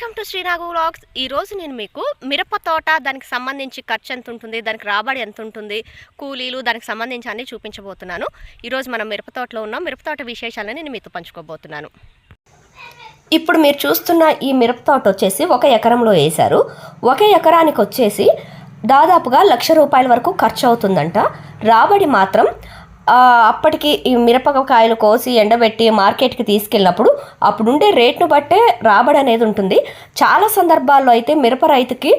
Welcome to శ్రీనాగు vlogs ఈరోజు నేను మీకు మిరప తోట దానికి సంబంధించి ఖర్చు ఎంత ఉంటుంది దానికి రాబడి ఎంత ఉంటుంది కూలీలు దానికి సంబంధించి అన్ని చూపించబోతున్నాను. ఈరోజు మనం మిరప తోటలో ఉన్నాం. మిరప తోట విశేషాలని నేను మీతో పంచుకోబోతున్నాను. ఇప్పుడు మీరు చూస్తున్న ఈ మిరప తోట వచ్చేసి ఒక ఎకరంలో వేశారు. ఒక ఎకరానికి వచ్చేసి దాదాపుగా లక్ష రూపాయల వరకు ఖర్చు అవుతుందంట. రాబడి మాత్రం అప్పటికి ఈ మిరపకాయలు కోసి ఎండబెట్టి మార్కెట్కి తీసుకెళ్ళినప్పుడు అప్పుడుండే రేట్ను బట్టే రాబడి అనేది ఉంటుంది. చాలా సందర్భాల్లో అయితే మిరప రైతుకి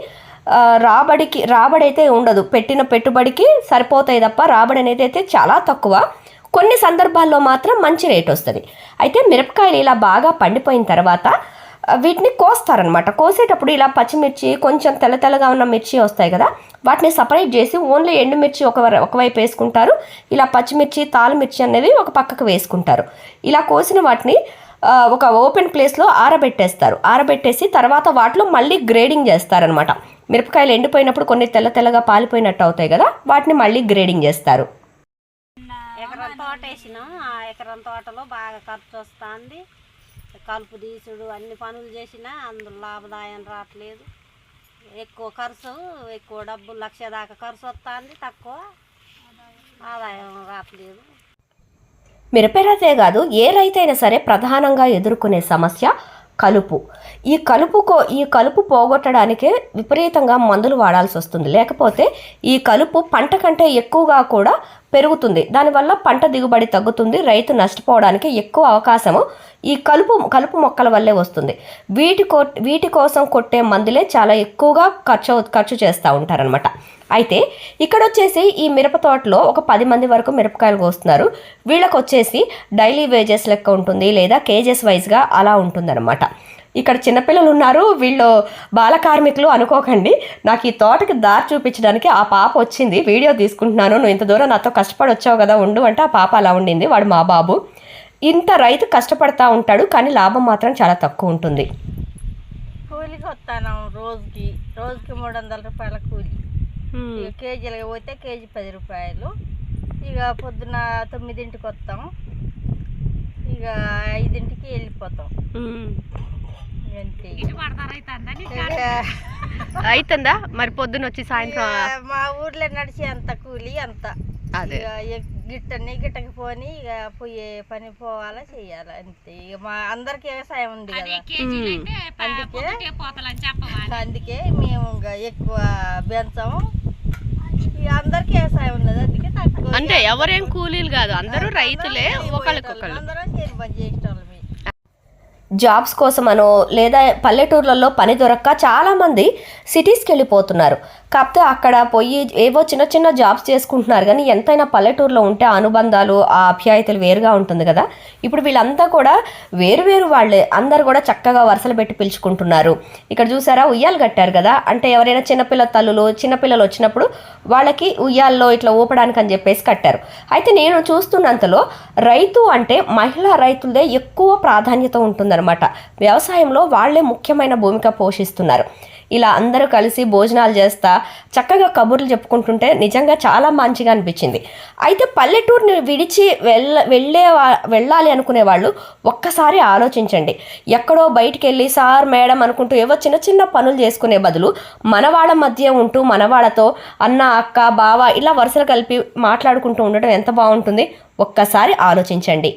రాబడికి రాబడి అయితే ఉండదు. పెట్టిన పెట్టుబడికి సరిపోతాయి తప్ప రాబడి అనేది అయితే చాలా తక్కువ. కొన్ని సందర్భాల్లో మాత్రం మంచి రేట్ వస్తుంది. అయితే మిరపకాయలు ఇలా బాగా పండిపోయిన తర్వాత వీటిని కోస్తారనమాట కోసేటప్పుడు ఇలా పచ్చిమిర్చి కొంచెం తెల్ల తెల్లగా ఉన్న మిర్చి వస్తాయి కదా వాటిని సపరేట్ చేసి ఓన్లీ ఎండుమిర్చి ఒక ఒకవైపు వేసుకుంటారు. ఇలా పచ్చిమిర్చి తాళమిర్చి అనేవి ఒక పక్కకు వేసుకుంటారు. ఇలా కోసిన వాటిని ఒక ఓపెన్ ప్లేస్లో ఆరబెట్టేస్తారు. ఆరబెట్టేసి తర్వాత వాటిలో మళ్ళీ గ్రేడింగ్ చేస్తారనమాట మిరపకాయలు ఎండిపోయినప్పుడు కొన్ని తెల్ల తెల్లగా పాలిపోయినట్టు అవుతాయి కదా వాటిని మళ్ళీ గ్రేడింగ్ చేస్తారు. ఎకరం తోట వేసినాం ఆ ఎకరం తోటలో బాగా ఖర్చు వస్తుంది. కలుపు తీసుడు అన్ని పనులు చేసినా అందులో లాభదాయం రావట్లేదు. ఎక్కువ ఖర్చు ఎక్కువ డబ్బు లక్ష దాకా ఖర్చు వస్తుంది తక్కువ ఆదాయం రావట్లేదు. మిరపరాతే కాదు ఏ రైతైనా సరే ప్రధానంగా ఎదుర్కొనే సమస్య కలుపు. ఈ కలుపుకో ఈ కలుపు పోగొట్టడానికే విపరీతంగా మందులు వాడాల్సి వస్తుంది లేకపోతే ఈ కలుపు పంట కంటే ఎక్కువగా కూడా పెరుగుతుంది. దానివల్ల పంట దిగుబడి తగ్గుతుంది. రైతు నష్టపోవడానికి ఎక్కువ అవకాశము ఈ కలుపు కలుపు మొక్కల వల్లే వస్తుంది. వీటి కో వీటి కోసం కొట్టే మందులే చాలా ఎక్కువగా ఖర్చు ఖర్చు చేస్తూ ఉంటారనమాట అయితే ఇక్కడ వచ్చేసి ఈ మిరప తోటలో ఒక పది మంది వరకు మిరపకాయలు కోస్తున్నారు. వీళ్ళకి వచ్చేసి డైలీ వేజెస్ లెక్క ఉంటుంది లేదా కేజెస్ వైజ్గా అలా ఉంటుందన్నమాట. ఇక్కడ చిన్నపిల్లలు ఉన్నారు వీళ్ళు బాల కార్మికులు అనుకోకండి. నాకు ఈ తోటకి దారి చూపించడానికి ఆ పాప వచ్చింది. వీడియో తీసుకుంటున్నాను. నువ్వు ఇంత దూరం నాతో కష్టపడి వచ్చావు కదా ఉండు అంటే ఆ పాప అలా ఉండింది. వాడు మా బాబు. ఇంత రైతు కష్టపడతా ఉంటాడు కానీ లాభం మాత్రం చాలా తక్కువ ఉంటుంది. కూలికి వస్తాను రోజుకి. రోజుకి మూడు వందల రూపాయల కూలి. కేజీలకు పోతే కేజీ పది రూపాయలు. ఇక పొద్దున తొమ్మిదింటికి వస్తాం. ఇక ఐదింటికి వెళ్ళిపోతాం. అవుతుందా మరి పొద్దున్న వచ్చి సాయంత్రం మా ఊర్లో నడిచి అంత కూలి అంత. అదే. గిట్టని గిట్టకి పోని ఇక పోయే పని పోవాలా చెయ్యాలా అంతే. ఇక మా అందరికి వ్యవసాయం ఉంది కదా. అందుకే అందుకే మేము ఇంకా ఎక్కువ పెంచాము. ఇక అందరికి వ్యవసాయం ఉన్నది అందుకే తక్కువ. అంటే ఎవరేం కూలీలు కాదు అందరూ రైతులే ఒకళ్ళకొకళ్ళు. అందరం చేను పని చేసేటోళ్ళమే. జాబ్స్ కోసమనో లేదా పల్లెటూర్లలో పని దొరక్క చాలామంది సిటీస్కి వెళ్ళిపోతున్నారు కాకపోతే అక్కడ పోయి ఏవో చిన్న చిన్న జాబ్స్ చేసుకుంటున్నారు. కానీ ఎంతైనా పల్లెటూరులో ఉంటే ఆ అనుబంధాలు ఆ అభ్యాయతలు వేరుగా ఉంటుంది కదా. ఇప్పుడు వీళ్ళంతా కూడా వేరు వేరు వాళ్ళే. అందరు కూడా చక్కగా వరుసలు పెట్టి పిలుచుకుంటున్నారు. ఇక్కడ చూసారా? ఉయ్యాలు కట్టారు కదా. అంటే ఎవరైనా చిన్నపిల్ల తల్లులు చిన్నపిల్లలు వచ్చినప్పుడు వాళ్ళకి ఉయ్యాల్లో ఇట్లా ఊపడానికి అని చెప్పేసి కట్టారు. అయితే నేను చూస్తున్నంతలో రైతు అంటే మహిళా రైతులదే ఎక్కువ ప్రాధాన్యత ఉంటుందన్నమాట. వ్యవసాయంలో వాళ్ళే ముఖ్యమైన భూమిక పోషిస్తున్నారు. ఇలా అందరూ కలిసి భోజనాలు చేస్తా చక్కగా కబుర్లు చెప్పుకుంటుంటే నిజంగా చాలా మంచిగా అనిపించింది. అయితే పల్లెటూరుని విడిచి వెళ్ళ వెళ్ళే వెళ్ళాలి అనుకునే వాళ్ళు ఒక్కసారి ఆలోచించండి. ఎక్కడో బయటికి వెళ్ళి సార్ మేడం అనుకుంటూ ఏవో చిన్న చిన్న పనులు చేసుకునే బదులు మనవాళ్ళ మధ్య ఉంటూ మనవాళ్ళతో అన్న అక్క బావ ఇలా వరుసలు కలిపి మాట్లాడుకుంటూ ఉండటం ఎంత బాగుంటుంది? ఒక్కసారి ఆలోచించండి.